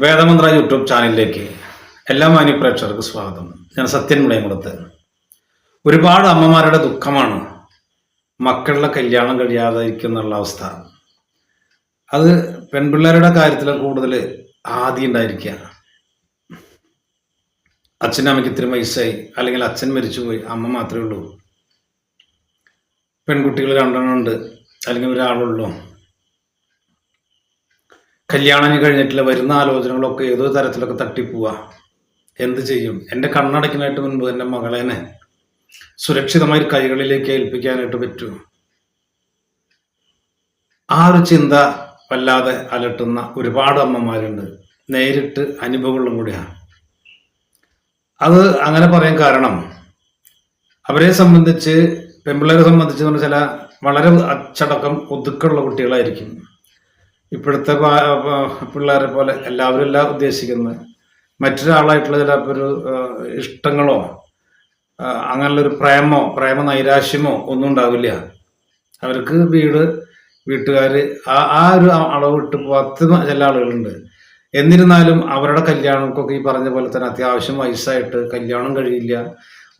വേദമന്ത്ര YouTube ചാനലിലേക്ക് എല്ലാ മാന്യ പ്രേക്ഷകർക്ക് സ്വാഗതം. ഞാൻ സത്യൻ മുളയംകുളത്ത്. ഒരുപാട് അമ്മമാരുടെ ദുഃഖമാണ് മക്കളുടെ കല്യാണം കഴിയാതിരിക്കുന്നുള്ള അവസ്ഥ. അത് പെൺപിള്ളേരുടെ കാര്യത്തിൽ കൂടുതൽ ആദ്യം ഉണ്ടായിരിക്കുക. അച്ഛനും അമ്മയ്ക്ക് ഇത്തിരി വയസ്സായി അല്ലെങ്കിൽ അച്ഛൻ മരിച്ചുപോയി അമ്മ മാത്രമേ ഉള്ളൂ. പെൺകുട്ടികൾ രണ്ടെണ്ണം ഉണ്ട് അല്ലെങ്കിൽ ഒരാളുള്ളൂ. കല്യാണം കഴിഞ്ഞിട്ടില്ല വരുന്ന ആലോചനകളൊക്കെ ഏതോ തരത്തിലൊക്കെ തട്ടിപ്പോവാ. എന്ത് ചെയ്യും? എന്റെ കണ്ണടക്കിനായിട്ട് മുൻപ് എന്റെ മകളേനെ സുരക്ഷിതമായി കൈകളിലേക്ക് ഏൽപ്പിക്കാനായിട്ട് പറ്റൂ. ആ ഒരു ചിന്ത വല്ലാതെ അലട്ടുന്ന ഒരുപാട് അമ്മമാരുണ്ട്. നേരിട്ട് അനുഭവങ്ങളും കൂടിയാണ് അത് അങ്ങനെ പറയാൻ കാരണം അവരെ സംബന്ധിച്ച് പെൺപിള്ളേരെ സംബന്ധിച്ച് ചില വളരെ അച്ചടക്കം ഒതുക്കമുള്ള കുട്ടികളായിരിക്കും. ഇപ്പോഴത്തെ പിള്ളേരെ പോലെ എല്ലാവരും എല്ലാം ഉദ്ദേശിക്കുന്നത്. മറ്റൊരാളായിട്ടുള്ള ചിലപ്പോൾ ഒരു ഇഷ്ടങ്ങളോ അങ്ങനെയുള്ള ഒരു പ്രേമോ പ്രേമ നൈരാശ്യമോ ഒന്നും ഉണ്ടാവില്ല. അവർക്ക് വീട് വീട്ടുകാർ ആ ആ ഒരു അളവ് വിട്ട് പത്ത് ചില ആളുകളുണ്ട്. എന്നിരുന്നാലും അവരുടെ കല്യാണങ്ങൾക്കൊക്കെ ഈ പറഞ്ഞ പോലെ തന്നെ അത്യാവശ്യം വയസ്സായിട്ട് കല്യാണം കഴിയില്ല.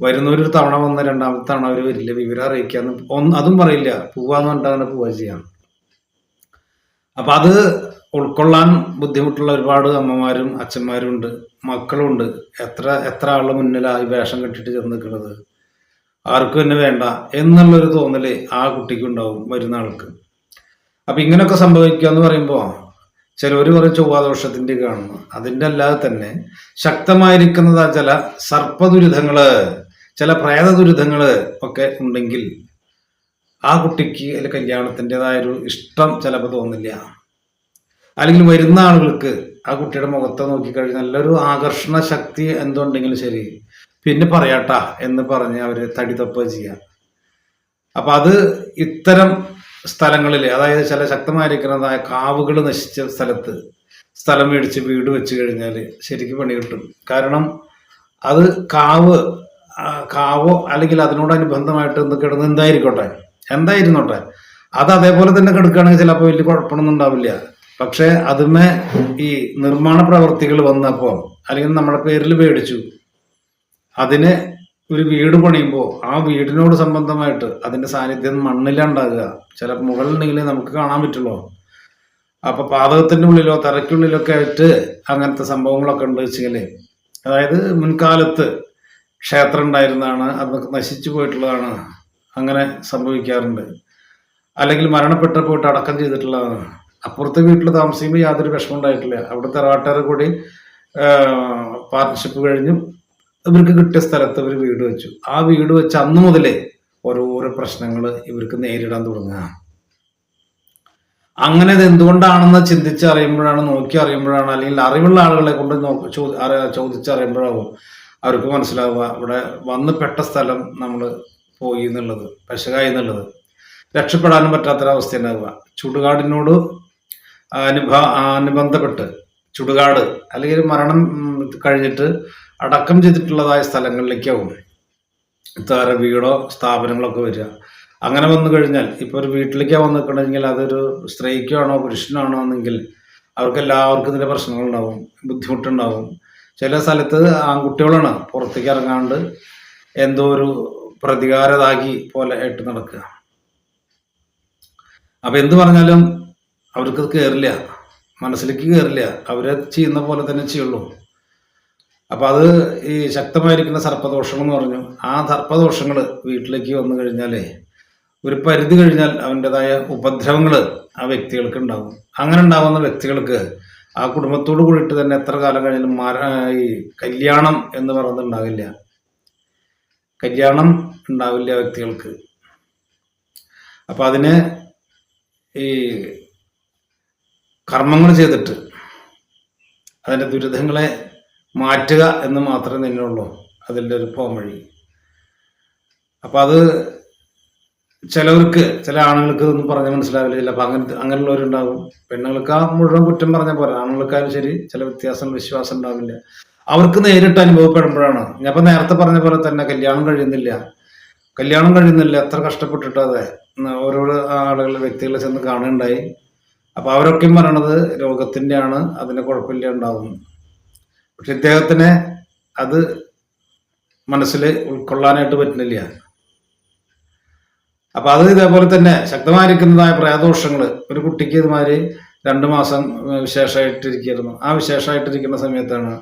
വരുന്നവരൊരു തവണ വന്ന രണ്ടാമത്തെ തവണ അവർ വരില്ല. വിവരം അറിയിക്കാന്ന് അതും പറയില്ല. പോവാന്ന് പറഞ്ഞിട്ട് അങ്ങനെ പോവുക ചെയ്യാം. അപ്പൊ അത് ഉൾക്കൊള്ളാൻ ബുദ്ധിമുട്ടുള്ള ഒരുപാട് അമ്മമാരും അച്ഛന്മാരും ഉണ്ട് മക്കളും ഉണ്ട് എത്ര എത്ര ആളുടെ മുന്നിലായി വേഷം കെട്ടിട്ട് ചെന്ന് നിൽക്കുന്നത്? ആർക്കും തന്നെ വേണ്ട എന്നുള്ളൊരു തോന്നൽ ആ കുട്ടിക്ക് ഉണ്ടാവും വരുന്ന ആൾക്ക് അപ്പൊ ഇങ്ങനെയൊക്കെ സംഭവിക്കുക എന്ന് പറയുമ്പോൾ ചിലവർ കുറേ ചൊവ്വാദോഷത്തിന്റെ കാണുന്നു. അതിന്റെ അല്ലാതെ തന്നെ ശക്തമായിരിക്കുന്നതാ ചില സർപ്പദുരിതങ്ങൾ ചില പ്രേത ദുരിതങ്ങൾ ഒക്കെ ഉണ്ടെങ്കിൽ ആ കുട്ടിക്ക് അതിൽ കല്യാണത്തിന്റെതായൊരു ഇഷ്ടം ചിലപ്പോൾ തോന്നില്ല. അല്ലെങ്കിൽ വരുന്ന ആളുകൾക്ക് ആ കുട്ടിയുടെ മുഖത്തെ നോക്കിക്കഴിഞ്ഞാൽ നല്ലൊരു ആകർഷണ ശക്തി എന്തുണ്ടെങ്കിലും ശരി. പിന്നെ പറയാട്ടാ എന്ന് പറഞ്ഞ് അവർ തടി തപ്പുക ചെയ്യാം. അപ്പം അത് ഇത്തരം സ്ഥലങ്ങളിൽ അതായത് ചില ശക്തമായിരിക്കുന്നതായ കാവുകൾ നശിച്ച സ്ഥലത്ത് സ്ഥലം മേടിച്ച് വീട് വെച്ച് കഴിഞ്ഞാൽ ശരിക്കും പണി കിട്ടും. കാരണം അത് കാവ് കാവോ അല്ലെങ്കിൽ അതിനോടനുബന്ധമായിട്ട് എന്ത് കിടന്ന് എന്തായിരിക്കോട്ടെ? എന്തായിരുന്നോട്ടെ? അത് അതേപോലെ തന്നെ കിടക്കുകയാണെങ്കിൽ ചിലപ്പോൾ വലിയ കുഴപ്പമൊന്നും ഉണ്ടാവില്ല. പക്ഷെ അതിന്മേ ഈ നിർമ്മാണ പ്രവർത്തികൾ വന്നപ്പോൾ അല്ലെങ്കിൽ നമ്മുടെ പേരിൽ മേടിച്ചു അതിന് ഒരു വീട് പണിയുമ്പോൾ ആ വീടിനോട് സംബന്ധമായിട്ട് അതിന്റെ സാന്നിധ്യം മണ്ണിലുണ്ടാകുക. ചില മുകളിലുണ്ടെങ്കിൽ നമുക്ക് കാണാൻ പറ്റുള്ളൂ. അപ്പൊ പാതകത്തിന്റെ ഉള്ളിലോ തറയ്ക്കുള്ളിലൊക്കെ ആയിട്ട് അങ്ങനത്തെ സംഭവങ്ങളൊക്കെ ഉണ്ട് വെച്ചാൽ അതായത് മുൻകാലത്ത് ക്ഷേത്രം ഉണ്ടായിരുന്നതാണ് അതൊക്കെ നശിച്ചു പോയിട്ടുള്ളതാണ്. അങ്ങനെ സംഭവിക്കാറുണ്ട്. അല്ലെങ്കിൽ മരണപ്പെട്ട പോയിട്ട് അടക്കം ചെയ്തിട്ടുള്ളതാണ് അപ്പുറത്തെ വീട്ടിൽ താമസിക്കുമ്പോൾ യാതൊരു വിഷമം ഉണ്ടായിട്ടില്ല. അവിടുത്തെ റാട്ടാർ കൂടി പാർട്ട്ണർഷിപ്പ് കഴിഞ്ഞു ഇവർക്ക് കിട്ടിയ സ്ഥലത്ത് ഇവർ വീട് വെച്ചു. ആ വീട് വെച്ച് അന്ന് മുതലേ ഓരോരോ പ്രശ്നങ്ങൾ ഇവർക്ക് നേരിടാൻ തുടങ്ങുക. അങ്ങനെ ഇത് എന്തുകൊണ്ടാണെന്ന് ചിന്തിച്ച് അറിയുമ്പോഴാണ് നോക്കി അറിയുമ്പോഴാണ് അല്ലെങ്കിൽ അറിവുള്ള ആളുകളെ കൊണ്ട് ചോദിച്ചറിയുമ്പോഴാവും അവർക്ക് മനസ്സിലാവുക. ഇവിടെ വന്ന് പെട്ട സ്ഥലം നമ്മൾ പോയി എന്നുള്ളത് പശകായി എന്നുള്ളത്. രക്ഷപ്പെടാനും പറ്റാത്തൊരവസ്ഥ ഉണ്ടാവുക. ചുടുകാടിനോട് അനുഭ അനുബന്ധപ്പെട്ട് ചുടുകാട് അല്ലെങ്കിൽ മരണം കഴിഞ്ഞിട്ട് അടക്കം ചെയ്തിട്ടുള്ളതായ സ്ഥലങ്ങളിലേക്കാവും ഇത്തരം വീടോ സ്ഥാപനങ്ങളൊക്കെ വരിക. അങ്ങനെ വന്നു കഴിഞ്ഞാൽ ഇപ്പൊ ഒരു വീട്ടിലേക്കാണ് വന്നു നിൽക്കണമെങ്കിൽ അതൊരു സ്ത്രീക്കാണോ പുരുഷനാണോ എന്നെങ്കിൽ അവർക്ക് എല്ലാവർക്കും ഇതിന്റെ പ്രശ്നങ്ങളുണ്ടാവും ബുദ്ധിമുട്ടുണ്ടാവും. ചില സ്ഥലത്ത് ആൺകുട്ടികളാണ് പുറത്തേക്ക് ഇറങ്ങാണ്ട് എന്തോ ഒരു പ്രതികാരതാകി പോലെ ആയിട്ട് നടക്കുക. അപ്പൊ എന്ത് പറഞ്ഞാലും അവർക്ക് കയറില്ല മനസ്സിലേക്ക് കയറില്ല അവരെ ചെയ്യുന്ന പോലെ തന്നെ ചെയ്യുള്ളൂ. അപ്പൊ അത് ഈ ശക്തമായിരിക്കുന്ന സർപ്പദോഷങ്ങൾ എന്ന് പറഞ്ഞു ആ സർപ്പദോഷങ്ങൾ വീട്ടിലേക്ക് വന്നു കഴിഞ്ഞാലേ ഒരു പരിധി കഴിഞ്ഞാൽ അവന്റെതായ ഉപദ്രവങ്ങൾ ആ വ്യക്തികൾക്ക് ഉണ്ടാകും അങ്ങനെ ഉണ്ടാകുന്ന വ്യക്തികൾക്ക് ആ കുടുംബത്തോട് കൂടിയിട്ട് തന്നെ എത്ര കാലം കഴിഞ്ഞാലും ഈ കല്യാണം എന്ന് പറയുന്നുണ്ടാകില്ല കല്യാണം ഉണ്ടാവില്ല വ്യക്തികൾക്ക്. അപ്പൊ അതിന് ഈ കർമ്മങ്ങൾ ചെയ്തിട്ട് അതിന്റെ ദുരിതങ്ങളെ മാറ്റുക എന്ന് മാത്രമേ നിന്നുള്ളൂ. അതിന്റെ ഒരു പോം വഴി. അപ്പൊ അത് ചിലവർക്ക് ചില ആണുങ്ങൾക്ക് ഇതൊന്നും പറഞ്ഞാൽ മനസ്സിലാവില്ല. ചിലപ്പോൾ അങ്ങനത്തെ അങ്ങനെയുള്ളവരുണ്ടാവും. പെണ്ണുങ്ങൾക്ക് ആ മുഴുവൻ കുറ്റം പറഞ്ഞ പോലെ ആണുങ്ങൾക്കാരും ശരി ചില വ്യത്യാസം വിശ്വാസം ഉണ്ടാവില്ല. അവർക്ക് നേരിട്ട് അനുഭവപ്പെടുമ്പോഴാണ്. ഞാൻ നേരത്തെ പറഞ്ഞ പോലെ തന്നെ കല്യാണം കഴിയുന്നില്ല. കല്യാണം കഴിയുന്നില്ല എത്ര കഷ്ടപ്പെട്ടിട്ട് അതെ. ഓരോരോ ആളുകൾ വ്യക്തികളെ ചെന്ന് കാണുകയുണ്ടായി. അപ്പോൾ അവരൊക്കെയും പറയണത് രോഗത്തിന്റെയാണ് അതിന് കുഴപ്പമില്ല ഉണ്ടാവുന്നു പക്ഷെ ഇദ്ദേഹത്തിന് അത് മനസ്സിൽ ഉൾക്കൊള്ളാനായിട്ട് പറ്റുന്നില്ല. അപ്പൊ അത് ഇതേപോലെ തന്നെ ശക്തമായിരിക്കുന്നതായ പ്രയാദോഷങ്ങൾ. ഒരു കുട്ടിക്ക് ഇതുമാതിരി രണ്ടു മാസം വിശേഷമായിട്ടിരിക്കുന്നു ആ വിശേഷമായിട്ടിരിക്കുന്ന സമയത്താണ്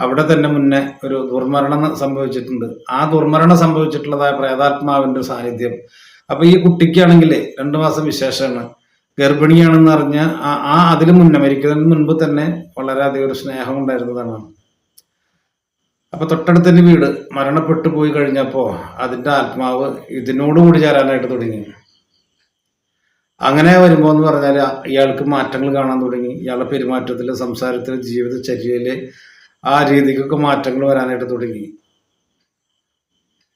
അവിടെ തന്നെ മുന്നേ ഒരു ദുർമരണം സംഭവിച്ചിട്ടുണ്ട്. ആ ദുർമരണം സംഭവിച്ചിട്ടുള്ളതായ പ്രേതാത്മാവിന്റെ സാന്നിധ്യം. അപ്പൊ ഈ കുട്ടിക്കാണെങ്കിൽ രണ്ടു മാസം വിശേഷമാണ്. ഗർഭിണിയാണെന്ന് അറിഞ്ഞ ആ അതിന് മുന്നേ മരിക്കുന്നതിന് മുൻപ് തന്നെ വളരെയധികം ഒരു സ്നേഹം ഉണ്ടായിരുന്നതാണ്. അപ്പൊ തൊട്ടടുത്തന്നെ വീട് മരണപ്പെട്ടു പോയി കഴിഞ്ഞപ്പോ അതിന്റെ ആത്മാവ് ഇതിനോടുകൂടി ചേരാനായിട്ട് തുടങ്ങി. അങ്ങനെ വരുമ്പോ എന്ന് പറഞ്ഞാൽ ഇയാൾക്ക് മാറ്റങ്ങൾ കാണാൻ തുടങ്ങി. ഇയാളുടെ പെരുമാറ്റത്തിൽ സംസാരത്തിൽ ജീവിതചര്യയിൽ ആ രീതിക്കൊക്കെ മാറ്റങ്ങൾ വരാനായിട്ട് തുടങ്ങി.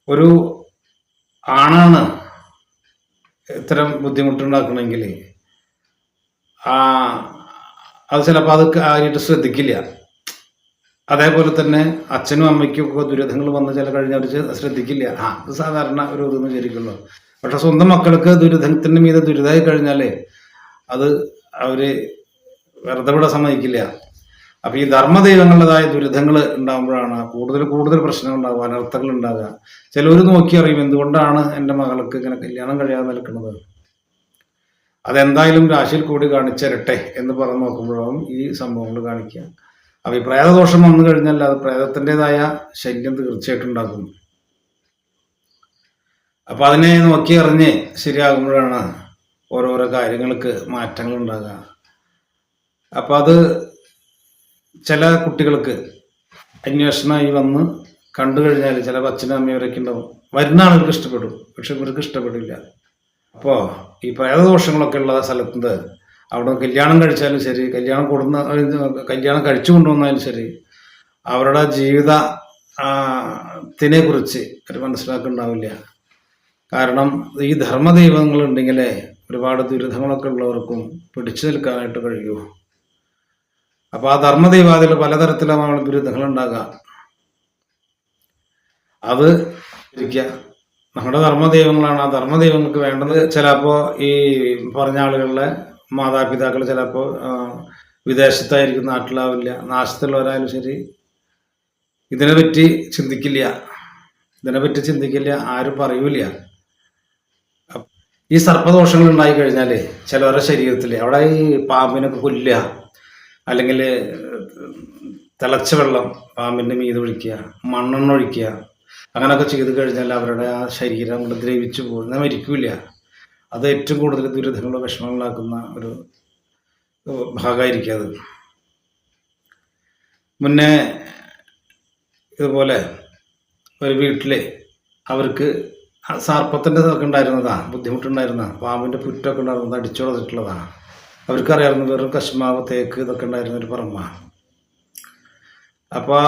ഒരു ആണാണ് ഇത്തരം ബുദ്ധിമുട്ടുണ്ടാക്കണമെങ്കിൽ ആ അത് ചിലപ്പോൾ അത് കാര്യമായിട്ട് ശ്രദ്ധിക്കില്ല. അതേപോലെ തന്നെ അച്ഛനും അമ്മയ്ക്കും ഒക്കെ ദുരിതങ്ങൾ വന്ന് ചില കഴിഞ്ഞവർ ശ്രദ്ധിക്കില്ല. ആ അത് സാധാരണ ഒരു ഇതെന്ന് വിചാരിക്കുള്ളൂ പക്ഷെ സ്വന്തം മക്കൾക്ക് ദുരിതത്തിന് മീതെ ദുരിതമായി കഴിഞ്ഞാലേ അത് അവർ വെറുതെ ഇവിടെ സമ്മതിക്കില്ല. അപ്പൊ ഈ ധർമ്മദൈവങ്ങളുടേതായ ദുരിതങ്ങൾ ഉണ്ടാകുമ്പോഴാണ് കൂടുതൽ കൂടുതൽ പ്രശ്നങ്ങൾ ഉണ്ടാകുക അനർത്ഥങ്ങൾ ഉണ്ടാകുക. ചിലവർ നോക്കി അറിയും എന്തുകൊണ്ടാണ് എന്റെ മകൾക്ക് ഇങ്ങനെ കല്യാണം കഴിയാതെ നിൽക്കുന്നത്. അതെന്തായാലും രാശിയിൽ കൂടി കാണിച്ചിരട്ടെ എന്ന് പറഞ്ഞ് നോക്കുമ്പോഴാവും ഈ സംഭവങ്ങൾ കാണിക്കുക. അപ്പൊ ഈ പ്രേതദോഷം വന്നു കഴിഞ്ഞാൽ അത് പ്രേതത്തിന്റെതായ ശല്യം തീർച്ചയായിട്ടും ഉണ്ടാകും അപ്പൊ അതിനെ നോക്കി അറിഞ്ഞ് ശരിയാകുമ്പോഴാണ് ഓരോരോ കാര്യങ്ങൾക്ക് മാറ്റങ്ങൾ ഉണ്ടാകുക. അപ്പൊ അത് ചില കുട്ടികൾക്ക് അന്വേഷണമായി വന്ന് കണ്ടു കഴിഞ്ഞാൽ ചില അച്ഛനും അമ്മയവരൊക്കെ ഉണ്ടാവും. വരുന്ന ആളുകൾക്ക് ഇഷ്ടപ്പെടും. പക്ഷെ ഇവർക്ക് ഇഷ്ടപ്പെടില്ല. അപ്പോൾ ഈ പ്രേതദോഷങ്ങളൊക്കെ ഉള്ള സ്ഥലത്ത് അവിടെ കല്യാണം കഴിച്ചാലും ശരി കല്യാണം കൊടുന്ന കല്യാണം കഴിച്ചു കൊണ്ടുവന്നാലും ശരി അവരുടെ ജീവിത ത്തിനെ കുറിച്ച് അവർ മനസ്സിലാക്കുന്നുണ്ടാവില്ല. കാരണം ഈ ധർമ്മദൈവങ്ങൾ ഉണ്ടെങ്കിൽ ഒരുപാട് ദുരിതങ്ങളൊക്കെ ഉള്ളവർക്കും പിടിച്ചു നിൽക്കാനായിട്ട് കഴിയൂ. അപ്പൊ ആ ധർമ്മദൈവാദികൾ പലതരത്തിലുള്ള ബിരുദങ്ങൾ ഉണ്ടാകാം അത് ഇരിക്കുക നമ്മുടെ ധർമ്മദൈവങ്ങളാണ്. ആ ധർമ്മദൈവങ്ങൾക്ക് വേണ്ടത് ചിലപ്പോ ഈ പറഞ്ഞ ആളുകളിലെ മാതാപിതാക്കൾ ചിലപ്പോൾ വിദേശത്തായിരിക്കും നാട്ടിലാവില്ല നാശത്തുള്ളവരായാലും ശരി. ഇതിനെപ്പറ്റി ചിന്തിക്കില്ല. ഇതിനെപ്പറ്റി ചിന്തിക്കില്ല ആരും പറയൂല ഈ സർപ്പദോഷങ്ങൾ ഉണ്ടായി കഴിഞ്ഞാൽ ചിലവരുടെ ശരീരത്തിൽ അവിടെ ഈ പാമ്പിനൊക്കെ കൊല്ലുക. അല്ലെങ്കിൽ തിളച്ച വെള്ളം പാമ്പിന്റെ മീത് ഒഴിക്കുക മണ്ണെണ്ണ ഒഴിക്കുക അങ്ങനെയൊക്കെ ചെയ്ത് കഴിഞ്ഞാൽ അവരുടെ ആ ശരീരം കൂടെ ദ്രവിച്ചു പോകുന്ന മരിക്കില്ല. അത് ഏറ്റവും കൂടുതൽ ദുരിതങ്ങളും വിഷമങ്ങളാക്കുന്ന ഒരു ഭാഗമായിരിക്കും അത്. മുന്നേ ഇതുപോലെ ഒരു വീട്ടിൽ അവർക്ക് സർപ്പത്തിന്റെ ഇതൊക്കെ ഉണ്ടായിരുന്നതാണ് ബുദ്ധിമുട്ടുണ്ടായിരുന്ന പാമ്പിന്റെ പുറ്റൊക്കെ ഉണ്ടായിരുന്നത് അടിച്ചുളച്ചിട്ടുള്ളതാ അവർക്കറിയായിരുന്നു വെറും കശ്മാവ് തേക്ക് ഇതൊക്കെ ഉണ്ടായിരുന്ന ഒരു പറമ്പ. അപ്പോൾ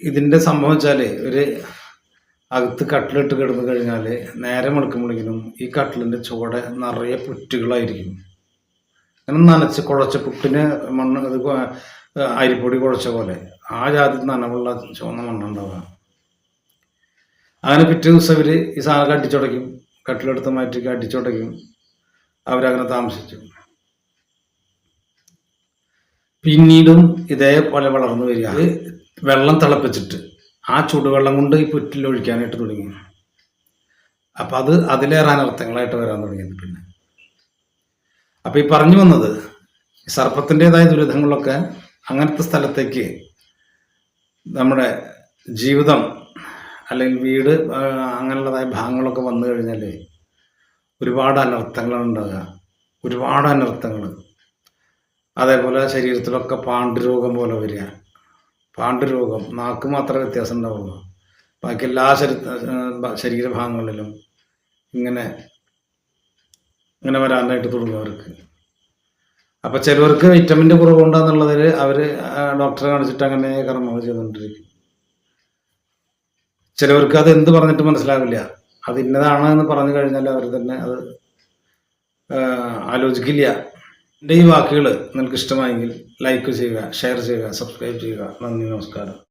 ഇതിന്റെ സംഭവം വെച്ചാൽ ഒരു അകത്ത് കട്ടിലിട്ട് കിടന്നു കഴിഞ്ഞാൽ നേരെ മുടക്കുമ്പോഴെങ്കിലും ഈ കട്ടിലിന്റെ ചുവടെ നിറയെ പുറ്റുകളായിരിക്കും. അങ്ങനെ നനച്ച് കുഴച്ച പുട്ടിന് മണ്ണ് ഇത് അരിപ്പൊടി കുഴച്ച പോലെ. ആ ജാതി നനവുള്ള ചുവന്ന മണ്ണുണ്ടാവുക. അങ്ങനെ പിറ്റേ ദിവസം ഈ സാധനം അടിച്ചുടയ്ക്കും കട്ടിലെടുത്ത് മാറ്റി അടിച്ചുടയ്ക്കും അവരങ്ങനെ താമസിച്ചു. പിന്നീടും ഇതേപോലെ വളർന്നു വരിക. വെള്ളം തിളപ്പിച്ചിട്ട് ആ ചൂടുവെള്ളം കൊണ്ട് ഈ പുറ്റിൽ ഒഴിക്കാനായിട്ട് തുടങ്ങി. അപ്പം അത് അതിലേറെ അനർത്ഥങ്ങളായിട്ട് വരാൻ തുടങ്ങിയത് പിന്നെ. അപ്പം ഈ പറഞ്ഞു വന്നത് സർപ്പത്തിന്റെതായ ദുരിതങ്ങളൊക്കെ അങ്ങനത്തെ സ്ഥലത്തേക്ക് നമ്മുടെ ജീവിതം അല്ലെങ്കിൽ വീട് അങ്ങനെയുള്ളതായ ഭാഗങ്ങളൊക്കെ വന്നു കഴിഞ്ഞാൽ ഒരുപാട് അനർത്ഥങ്ങൾ ഉണ്ടാകുക ഒരുപാട് അനർത്ഥങ്ങൾ അതേപോലെ ശരീരത്തിലൊക്കെ പാണ്ഡുരോഗം പോലെ വരിക. പാണ്ഡുരോഗം നാക്ക് മാത്രമേ വ്യത്യാസം ഉണ്ടാവുള്ളൂ ബാക്കി എല്ലാ ശരീ ശരീരഭാഗങ്ങളിലും ഇങ്ങനെ ഇങ്ങനെ വരാനായിട്ട് തുടങ്ങും അവർക്ക് അപ്പം ചിലവർക്ക് വിറ്റമിന്റെ കുറവുണ്ടെന്നുള്ളതിൽ അവർ ഡോക്ടറെ കാണിച്ചിട്ട് അങ്ങനെ കർമ്മങ്ങൾ ചെയ്തുകൊണ്ടിരിക്കും. ചിലവർക്ക് അത് എന്ത് പറഞ്ഞിട്ട് മനസ്സിലാവില്ല. അത് ഇന്നതാണ് എന്ന് പറഞ്ഞു കഴിഞ്ഞാൽ അവർ തന്നെ അത് ആലോചിക്കില്ല. എന്റെ ഈ വാക്കുകൾ നിങ്ങൾക്ക് ഇഷ്ടമായെങ്കിൽ ലൈക്ക് ചെയ്യുക ഷെയർ ചെയ്യുക സബ്സ്ക്രൈബ് ചെയ്യുക. നന്ദി നമസ്കാരം.